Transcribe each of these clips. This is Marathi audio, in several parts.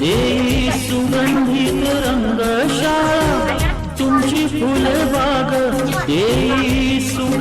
देई सुगंधित रंग शाळा तुमची फुलबाग देई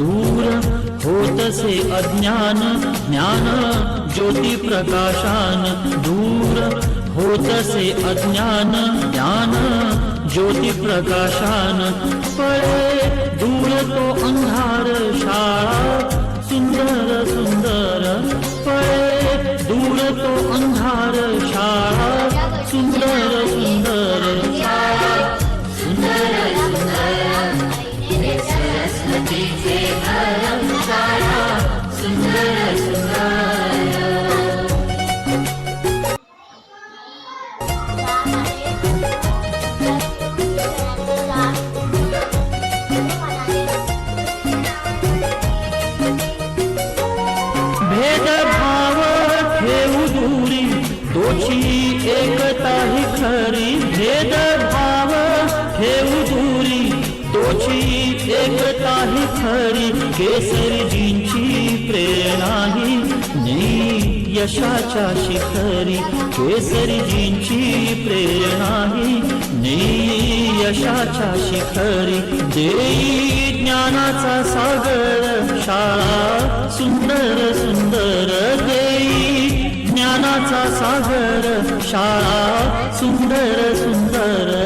दूर होतसे अज्ञान ज्ञान ज्योती प्रकाशान दूर होतसे अज्ञान ज्ञान ज्योती प्रकाशान पळे सरस्वतीचे एकता ही खरी. भेदभाव ठेवू दूरी एकता ही खरी केसरजींची प्रेरणा ही. नेई यशाच्या शिखरी केसरजींची प्रेरणा ही. नेई यशाच्या शिखरी देई ज्ञानाचा सागर शाळा सुंदर सुंदर देई ज्ञानाचा सागर शाळा सुंदर सुंदर